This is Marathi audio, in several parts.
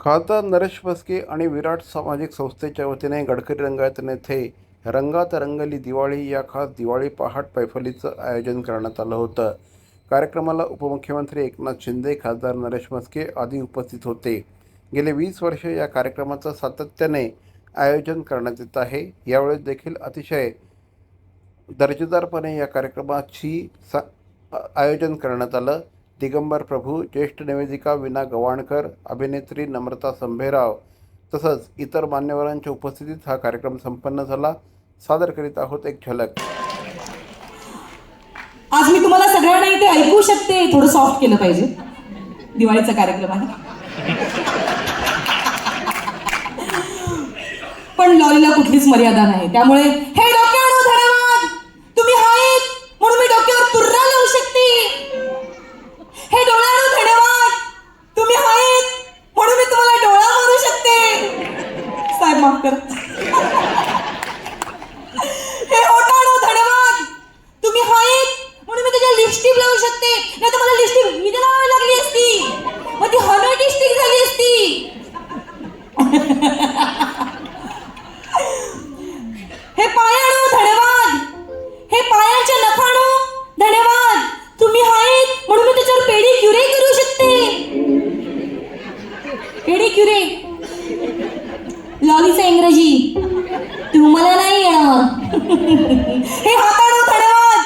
खासदार नरेश बस्के आणि विराट सामाजिक संस्थेच्या वतीने गडकरी रंगायतन येथे रंगात रंगली दिवाळी या खास दिवाळी पहाट पैफलीचं आयोजन करण्यात आलं होतं. कार्यक्रमाला उपमुख्यमंत्री एकनाथ शिंदे खासदार नरेश मस्के आदी उपस्थित होते. गेले वीस वर्ष या कार्यक्रमाचं सातत्याने आयोजन करण्यात येत आहे. यावेळेस देखील अतिशय दर्जेदारपणे या कार्यक्रमाची सा आयोजन करण्यात आलं. दिगंबर प्रभू ज्येष्ठ निवेदिका विना गवाणकर अभिनेत्री नम्रता संभेराव तसंच इतर मान्यवरांच्या उपस्थितीत हा कार्यक्रम संपन्न झाला. सादर करीत आहोत एक झलक. आज मी तुम्हाला सगळ्यांना इथे ऐकू शकते थोडं सॉफ्ट केलं पाहिजे. दिवाळीचा कार्यक्रम आहे. पण लॉलीला कुठलीच मर्यादा नाही. त्यामुळे हे डॉक्टर साहेब कर. हे होटाळो धन्यवाद तुम्ही आहेत म्हणून मी त्याच्या लिपस्टिक लावू शकते. नाही तर मला लिपस्टिक विध लावावी लागली असती. मग ती हमेटी लिपस्टिक झाली असती. हे पायाणो धन्यवाद हे पायाच्या नखाणो धन्यवाद तुम्ही आहेत म्हणून मी त्याच्यावर पेडी क्युरे करू शकते. पेडी क्युरे लॉलीचं इंग्रजी तुम्हाला नाही येणार हे हाताळू धन्यवाद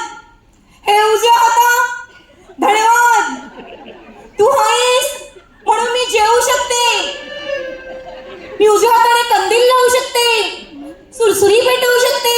हे उजव्या हाता. धन्यवाद तू आहेस म्हणून मी जेवू शकते. मी उजव्या हाताने कंदील लावू शकते. सुरसुरी पेटवू शकते.